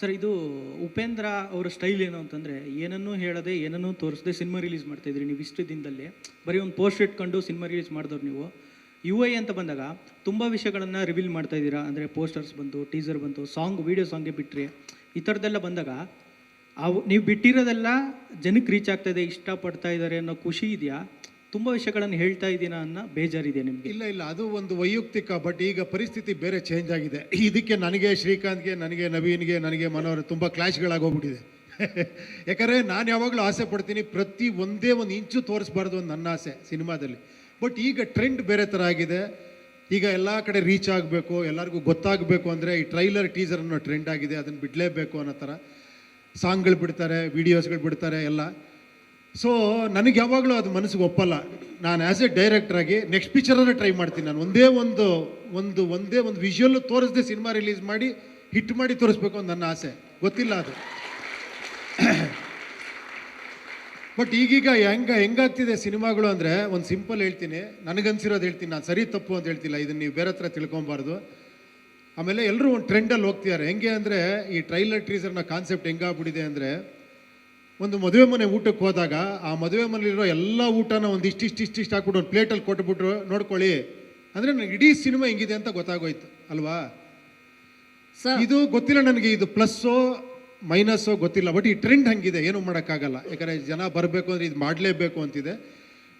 Sir, ಇದು ಉಪೇಂದ್ರ ಅವರ style ಏನು ಅಂತಂದರೆ, ಏನನ್ನೂ ಹೇಳದೆ, ಏನನ್ನೂ ತೋರಿಸದೆ ಸಿನಿಮಾ ರಿಲೀಸ್ ಮಾಡ್ತಾಯಿದ್ರಿ ನೀವು ಇಷ್ಟು ದಿನದಲ್ಲಿ. ಬರೀ ಒಂದು ಪೋಸ್ಟ್ ಇಟ್ಕೊಂಡು ಸಿನಿಮಾ ರಿಲೀಸ್ ಮಾಡಿದವ್ರು ನೀವು. ಯು ಐ ಅಂತ ಬಂದಾಗ ತುಂಬ ವಿಷಯಗಳನ್ನು ರಿವೀಲ್ ಮಾಡ್ತಾ ಇದ್ದೀರಾ? ಅಂದರೆ ಪೋಸ್ಟರ್ಸ್ ಬಂತು ಟೀಸರ್ ಬಂತು ಸಾಂಗ್ ವೀಡಿಯೋ ಸಾಂಗ್ಗೆ ಬಿಟ್ಟರೆ ಈ ಥರದ್ದೆಲ್ಲ ಬಂದಾಗ ಅವು ನೀವು ಬಿಟ್ಟಿರೋದೆಲ್ಲ ಜನಕ್ಕೆ ರೀಚ್ ಆಗ್ತಾಯಿದೆ ಇಷ್ಟಪಡ್ತಾ ಇದ್ದಾರೆ ಅನ್ನೋ ಖುಷಿ ಇದೆಯಾ? ತುಂಬ ವಿಷಯಗಳನ್ನು ಹೇಳ್ತಾ ಇದ್ದೀನಾ ಅನ್ನೋ ಬೇಜಾರಿದೆ ನಿಮಗೆ? ಇಲ್ಲ ಇಲ್ಲ, ಅದು ಒಂದು ವೈಯಕ್ತಿಕ, ಬಟ್ ಈಗ ಪರಿಸ್ಥಿತಿ ಬೇರೆ ಚೇಂಜ್ ಆಗಿದೆ. ಇದಕ್ಕೆ ನನಗೆ ಶ್ರೀಕಾಂತ್ಗೆ, ನನಗೆ ನವೀನ್ಗೆ, ನನಗೆ ಮನೋಹರ್ ತುಂಬ ಕ್ಲಾಶ್ಗಳಾಗೋಗ್ಬಿಟ್ಟಿದೆ ಯಾಕಂದರೆ ನಾನು ಯಾವಾಗಲೂ ಆಸೆ ಪಡ್ತೀನಿ ಪ್ರತಿ ಒಂದೇ ಒಂದು ಇಂಚು ತೋರಿಸ್ಬಾರ್ದು ಅಂತ ನನ್ನ ಆಸೆ ಸಿನಿಮಾದಲ್ಲಿ. ಬಟ್ ಈಗ ಟ್ರೆಂಡ್ ಬೇರೆ ಥರ ಆಗಿದೆ. ಈಗ ಎಲ್ಲ ಕಡೆ ರೀಚ್ ಆಗಬೇಕು, ಎಲ್ಲರಿಗೂ ಗೊತ್ತಾಗಬೇಕು ಅಂದರೆ ಈ ಟ್ರೈಲರ್ ಟೀಸರ್ ಅನ್ನೋ ಟ್ರೆಂಡ್ ಆಗಿದೆ. ಅದನ್ನು ಬಿಡಲೇಬೇಕು ಅನ್ನೋ ಥರ ಸಾಂಗ್ಗಳು ಬಿಡ್ತಾರೆ ವೀಡಿಯೋಸ್ಗಳು ಬಿಡ್ತಾರೆ, ಎಲ್ಲ. ಸೊ ನನಗೆ ಯಾವಾಗಲೂ ಅದು ಮನಸ್ಸಿಗೆ ಒಪ್ಪಲ್ಲ. ನಾನು ಆ್ಯಸ್ ಎ ಡೈರೆಕ್ಟರ್ ಆಗಿ ನೆಕ್ಸ್ಟ್ ಪಿಕ್ಚರನ್ನು ಟ್ರೈ ಮಾಡ್ತೀನಿ ನಾನು. ಒಂದೇ ಒಂದು ಒಂದು, ಒಂದೇ ಒಂದು ವಿಜುವಲ್ ತೋರಿಸದೆ ಸಿನಿಮಾ ರಿಲೀಸ್ ಮಾಡಿ ಹಿಟ್ ಮಾಡಿ ತೋರಿಸ್ಬೇಕು ಅಂತ ನನ್ನ ಆಸೆ. ಗೊತ್ತಿಲ್ಲ ಅದು. ಬಟ್ ಈಗೀಗ ಹೆಂಗ, ಹೆಂಗಾಗ್ತಿದೆ ಸಿನಿಮಾಗಳು ಅಂದರೆ ಒಂದು ಸಿಂಪಲ್ ಹೇಳ್ತೀನಿ. ನನಗನ್ಸಿರೋದು ಹೇಳ್ತೀನಿ. ನಾನು ಸರಿ ತಪ್ಪು ಅಂತ ಹೇಳ್ತಿಲ್ಲ. ಇದನ್ನು ನೀವು ಬೇರೆ ಹತ್ರ ತಿಳ್ಕೊಬಾರ್ದು. ಆಮೇಲೆ ಎಲ್ಲರೂ ಒಂದು ಟ್ರೆಂಡಲ್ಲಿ ಹೋಗ್ತಿದ್ದಾರೆ. ಹೆಂಗೆ ಅಂದರೆ ಈ ಟ್ರೈಲರ್ ಟ್ರೀಸರ್ನ ಕಾನ್ಸೆಪ್ಟ್ ಹೆಂಗಾಗ್ಬಿಟ್ಟಿದೆ ಅಂದರೆ ಒಂದು ಮದುವೆ ಮನೆ ಊಟಕ್ಕೆ ಹೋದಾಗ ಆ ಮದುವೆ ಮನೆಯಲ್ಲಿರೋ ಎಲ್ಲ ಊಟನ ಒಂದು ಇಷ್ಟಿಷ್ಟು ಇಷ್ಟಿಷ್ಟು ಹಾಕ್ಬಿಟ್ಟು ಒಂದು ಪ್ಲೇಟಲ್ಲಿ ಕೊಟ್ಬಿಟ್ರು ನೋಡ್ಕೊಳ್ಳಿ. ಅಂದರೆ ನನಗೆ ಇಡೀ ಸಿನಿಮಾ ಹೆಂಗಿದೆ ಅಂತ ಗೊತ್ತಾಗೋಯ್ತು ಅಲ್ವಾ? ಇದು ಗೊತ್ತಿಲ್ಲ ನನಗೆ ಇದು ಪ್ಲಸ್ಸೋ ಮೈನಸ್ಸೋ ಗೊತ್ತಿಲ್ಲ ಬಟ್ ಈ ಟ್ರೆಂಡ್ ಹಂಗಿದೆ ಏನು ಮಾಡೋಕ್ಕಾಗಲ್ಲ. ಯಾಕಂದರೆ ಜನ ಬರಬೇಕು ಅಂದರೆ ಇದು ಮಾಡಲೇಬೇಕು ಅಂತಿದೆ.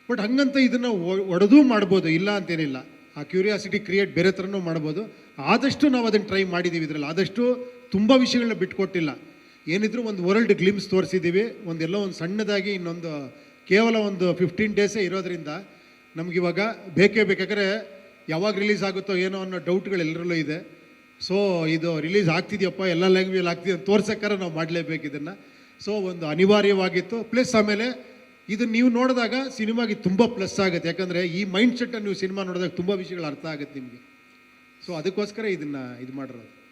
ಬಟ್ ಹಂಗಂತ ಇದನ್ನು ಒಡೆದೂ ಮಾಡ್ಬೋದು ಇಲ್ಲ ಅಂತೇನಿಲ್ಲ. ಆ ಕ್ಯೂರಿಯಾಸಿಟಿ ಕ್ರಿಯೇಟ್ ಬೇರೆ ಥರನೂ ಮಾಡ್ಬೋದು. ಆದಷ್ಟು ನಾವು ಅದನ್ನು ಟ್ರೈ ಮಾಡಿದ್ದೀವಿ ಇದರಲ್ಲಿ. ಆದಷ್ಟು ತುಂಬ ವಿಷಯಗಳನ್ನ ಬಿಟ್ಕೊಟ್ಟಿಲ್ಲ. ಏನಿದ್ರು ಒಂದು ವರ್ಲ್ಡ್ ಗ್ಲಿಮ್ಸ್ ತೋರಿಸಿದ್ದೀವಿ. ಒಂದೆಲ್ಲೋ ಒಂದು ಸಣ್ಣದಾಗಿ ಇನ್ನೊಂದು, ಕೇವಲ ಒಂದು ಫಿಫ್ಟೀನ್ ಡೇಸೇ ಇರೋದ್ರಿಂದ ನಮಗಿವಾಗ ಬೇಕೇ ಬೇಕಾದ್ರೆ ಯಾವಾಗ ರಿಲೀಸ್ ಆಗುತ್ತೋ ಏನೋ ಅನ್ನೋ ಡೌಟ್ಗಳು ಎಲ್ಲರಲ್ಲೂ ಇದೆ. ಸೊ ಇದು ರಿಲೀಸ್ ಆಗ್ತಿದೆಯಪ್ಪ, ಎಲ್ಲ ಲ್ಯಾಂಗ್ವೇಜ್ ಆಗ್ತಿದೆ ಅಂತ ತೋರ್ಸಕ್ಕಾರ ನಾವು ಮಾಡಲೇಬೇಕು ಇದನ್ನು. ಸೊ ಒಂದು ಅನಿವಾರ್ಯವಾಗಿತ್ತು. ಪ್ಲಸ್ ಆಮೇಲೆ ಇದು ನೀವು ನೋಡಿದಾಗ ಸಿನಿಮಾಗೆ ತುಂಬ ಪ್ಲಸ್ ಆಗುತ್ತೆ. ಯಾಕಂದರೆ ಈ ಮೈಂಡ್ ಸೆಟ್ಟನ್ನು ನೀವು ಸಿನಿಮಾ ನೋಡಿದಾಗ ತುಂಬ ವಿಷಯಗಳು ಅರ್ಥ ಆಗುತ್ತೆ ನಿಮಗೆ. ಸೊ ಅದಕ್ಕೋಸ್ಕರ ಇದನ್ನು ಇದು ಮಾಡಿರೋದು.